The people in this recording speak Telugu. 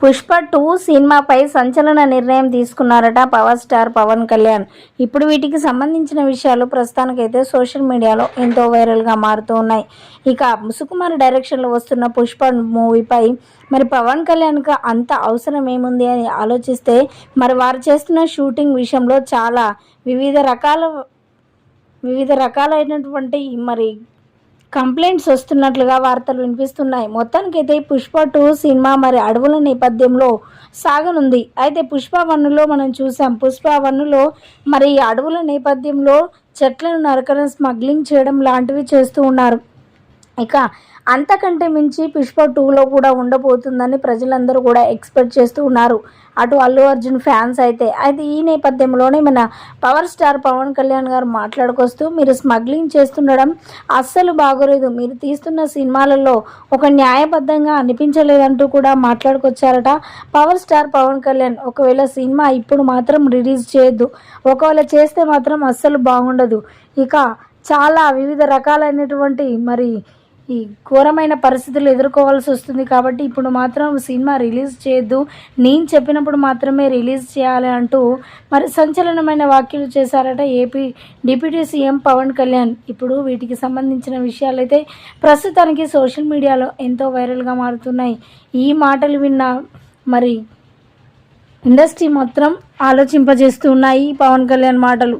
పుష్ప టూ సినిమాపై సంచలన నిర్ణయం తీసుకున్నారట పవర్ స్టార్ పవన్ కళ్యాణ్. ఇప్పుడు వీటికి సంబంధించిన విషయాలు ప్రస్తుతానికైతే సోషల్ మీడియాలో ఎంతో వైరల్గా మారుతూ ఉన్నాయి. ఇక ముసుకుమార్ డైరెక్షన్లో వస్తున్న పుష్ప మూవీపై మరి పవన్ కళ్యాణ్కి అంత అవసరం ఏముంది అని ఆలోచిస్తే మరి వారు చేస్తున్న షూటింగ్ విషయంలో చాలా వివిధ రకాల వివిధ రకాలైనటువంటి మరి కంప్లైంట్స్ వస్తున్నట్లుగా వార్తలు వినిపిస్తున్నాయి. మొత్తానికైతే పుష్ప టూ సినిమా మరి అడవుల నేపథ్యంలో సాగనుంది. అయితే పుష్ప వన్నులో మనం చూసాం పుష్ప వన్నులో మరి అడవుల నేపథ్యంలో చెట్లను నరకడం స్మగ్లింగ్ చేయడం లాంటివి చేస్తూ ఉన్నారు. ఇక అంతకంటే మించి పుష్ప టూలో కూడా ఉండబోతుందని ప్రజలందరూ కూడా ఎక్స్పెక్ట్ చేస్తూ ఉన్నారు. అటు అల్లు అర్జున్ ఫ్యాన్స్ అయితే. అయితే ఈ నేపథ్యంలోనే మన పవర్ స్టార్ పవన్ కళ్యాణ్ గారు మాట్లాడుకొస్తూ మీరు స్మగ్లింగ్ చేస్తుండడం అస్సలు బాగోలేదు. మీరు తీస్తున్న సినిమాలలో ఒక న్యాయబద్ధంగా అనిపించలేదంటూ కూడా మాట్లాడుకొచ్చారట పవర్ స్టార్ పవన్ కళ్యాణ్. ఒకవేళ సినిమా ఇప్పుడు మాత్రం రిలీజ్ చేయొద్దు. ఒకవేళ చేస్తే మాత్రం అస్సలు బాగుండదు. ఇక చాలా వివిధ రకాలైనటువంటి మరి ఈ ఘోరమైన పరిస్థితులు ఎదుర్కోవాల్సి వస్తుంది కాబట్టి ఇప్పుడు మాత్రం సినిమా రిలీజ్ చేయొద్దు. నేను చెప్పినప్పుడు మాత్రమే రిలీజ్ చేయాలి అంటూ మరి సంచలనమైన వ్యాఖ్యలు చేశారట AP deputy CM Pawan Kalyan. ఇప్పుడు వీటికి సంబంధించిన విషయాలైతే ప్రస్తుతానికి సోషల్ మీడియాలో ఎంతో వైరల్గా మారుతున్నాయి. ఈ మాటలు విన్న మరి ఇండస్ట్రీ మాత్రం ఆలోచింపజేస్తున్నాయి పవన్ కళ్యాణ్ మాటలు.